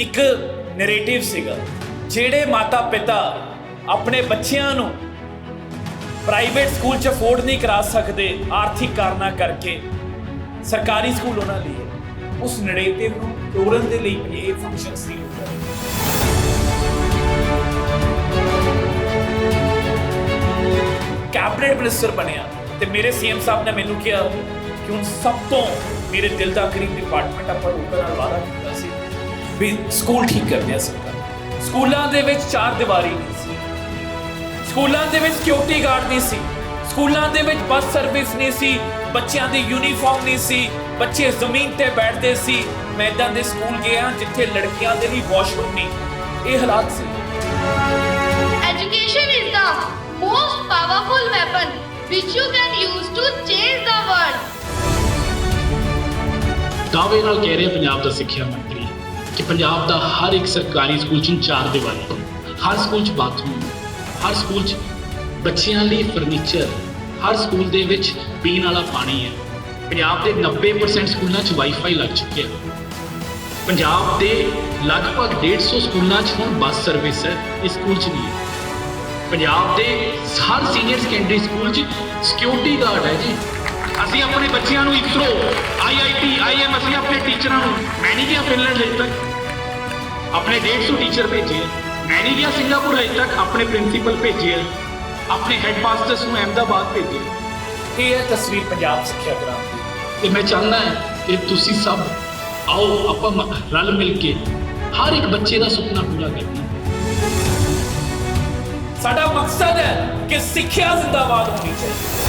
ਇੱਕ ਨੈਰੇਟਿਵ ਸੀਗਾ, ਜਿਹੜੇ ਮਾਤਾ ਪਿਤਾ ਆਪਣੇ ਬੱਚਿਆਂ ਨੂੰ ਪ੍ਰਾਈਵੇਟ ਸਕੂਲ ਚ ਅਫੋਰਡ ਨਹੀਂ ਕਰਾ ਸਕਦੇ, ਆਰਥਿਕ ਕਾਰਨਾਂ ਕਰਕੇ ਸਰਕਾਰੀ ਸਕੂਲ ਉਹਨਾਂ ਲਈ ਹੈ। ਉਸ ਨੈਰੇਟਿਵ ਨੂੰ ਤੋੜਨ ਦੇ ਲਈ ਇਹ ਫੰਕਸ਼ਨ ਸੀ ਕੈਬਨਿਟ ਮਿਨਿਸਟਰ ਬਣਿਆ ਤੇ ਮੇਰੇ ਸੀਐਮ ਸਾਹਿਬ ਨੇ ਮੈਨੂੰ ਕਿਹਾ ਕਿ ਹੁਣ ਸਭ ਤੋਂ ਮੇਰੇ ਦਿਲ ਦਾ ਕਰੀਬ ਡਿਪਾਰਟਮੈਂਟ ਆਪਾਂ ਲੋਕਾਂ ਨਾਲ ਵਾਅਦਾ ਕੀਤਾ ਸੀ ਵੀ ਸਕੂਲ ਠੀਕ ਕਰਦੇ ਆ ਸਰਕਾਰ ਸਕੂਲਾਂ ਦੇ ਵਿੱਚ ਚਾਰ ਦੀਵਾਰੀ ਨਹੀਂ ਸੀ। ਸਕੂਲਾਂ ਦੇ ਵਿੱਚ ਸਿਕਿਉਰਿਟੀ ਗਾਰਡ ਨਹੀਂ ਸੀ। ਸਕੂਲਾਂ ਦੇ ਵਿੱਚ ਬੱਸ ਸਰਵਿਸ ਨਹੀਂ ਸੀ। ਬੱਚਿਆਂ ਦੀ ਯੂਨੀਫਾਰਮ ਨਹੀਂ ਸੀ। ਬੱਚੇ ਜ਼ਮੀਨ ਤੇ ਬੈਠਦੇ ਸੀ। ਮੈਦਾਂ ਦੇ ਸਕੂਲ ਹਾਂ ਜਿੱਥੇ ਲੜਕੀਆਂ ਦੇ ਲਈ ਵਾਸ਼ਰੂਮ ਨਹੀਂ। ਇਹ ਹਾਲਾਤ ਸੀ। Education is the most powerful weapon which you can use to change the world. ਦਾਅਵੇ ਨਾਲ ਕਹਿ ਰਿਹਾ ਪੰਜਾਬ ਦਾ ਸਿੱਖਿਆ ਮੰਤਰੀ। ਕਿ ਪੰਜਾਬ ਦਾ ਹਰ ਇੱਕ ਸਰਕਾਰੀ ਸਕੂਲ 'ਚ ਚਾਰ ਦੀਵਾਰੀ ਹਰ ਸਕੂਲ 'ਚ ਬਾਥਰੂਮ, ਹਰ ਸਕੂਲ 'ਚ ਬੱਚਿਆਂ ਲਈ ਫਰਨੀਚਰ ਹਰ ਸਕੂਲ ਦੇ ਵਿੱਚ ਪੀਣ ਵਾਲਾ ਪਾਣੀ ਹੈ। ਪੰਜਾਬ ਦੇ 90% ਸਕੂਲਾਂ 'ਚ ਵਾਈਫਾਈ ਲੱਗ ਚੁੱਕਿਆ ਪੰਜਾਬ ਦੇ ਲਗਭਗ 150 ਸਕੂਲਾਂ 'ਚ ਹੁਣ ਬੱਸ ਸਰਵਿਸ ਹੈ ਇਸ ਸਕੂਲ 'ਚ ਨਹੀਂ ਹੈ। ਪੰਜਾਬ ਦੇ ਹਰ ਸੀਨੀਅਰ ਸੈਕੰਡਰੀ ਸਕੂਲ 'ਚ ਸਿਕਿਉਰਿਟੀ ਗਾਰਡ ਹੈ ਜੀ। ਅਸੀਂ ਆਪਣੇ ਬੱਚਿਆਂ ਨੂੰ ਇਸਰੋ ਆਈਆਈਟੀ ਆਈਐਮ ਅਸੀਂ ਆਪਣੇ ਟੀਚਰਾਂ ਨੂੰ। ਮੈਂ ਨਹੀਂ ਗਿਆ ਫਿਨਲੈਂਡ ਹਜੇ ਤੱਕ। ਆਪਣੇ 150 ਟੀਚਰ ਭੇਜੇ। ਮੈਂ ਨਹੀਂ ਗਿਆ ਸਿੰਗਾਪੁਰ ਹਜੇ ਤੱਕ, ਆਪਣੇ ਪ੍ਰਿੰਸੀਪਲ ਭੇਜੇ। ਆਪਣੇ ਹੈਡਮਾਸਟਰਸ ਨੂੰ ਅਹਿਮਦਾਬਾਦ ਭੇਜੇ। ਇਹ ਹੈ ਤਸਵੀਰ ਪੰਜਾਬ ਸਿੱਖਿਆ ਗ੍ਰਾਮ ਦੀ। ਤੇ ਮੈਂ ਚਾਹੁੰਦਾ ਹਾਂ ਕਿ ਤੁਸੀਂ ਸਭ ਆਓ, ਆਪਾਂ ਰਲ ਮਿਲ ਕੇ ਹਰ ਇੱਕ ਬੱਚੇ ਦਾ ਸੁਪਨਾ ਪੂਰਾ ਕਰੀਏ। ਸਾਡਾ ਮਕਸਦ ਹੈ ਕਿ ਸਿੱਖਿਆ ਜ਼ਿੰਦਾਬਾਦ ਹੋਣੀ ਚਾਹੀਦੀ।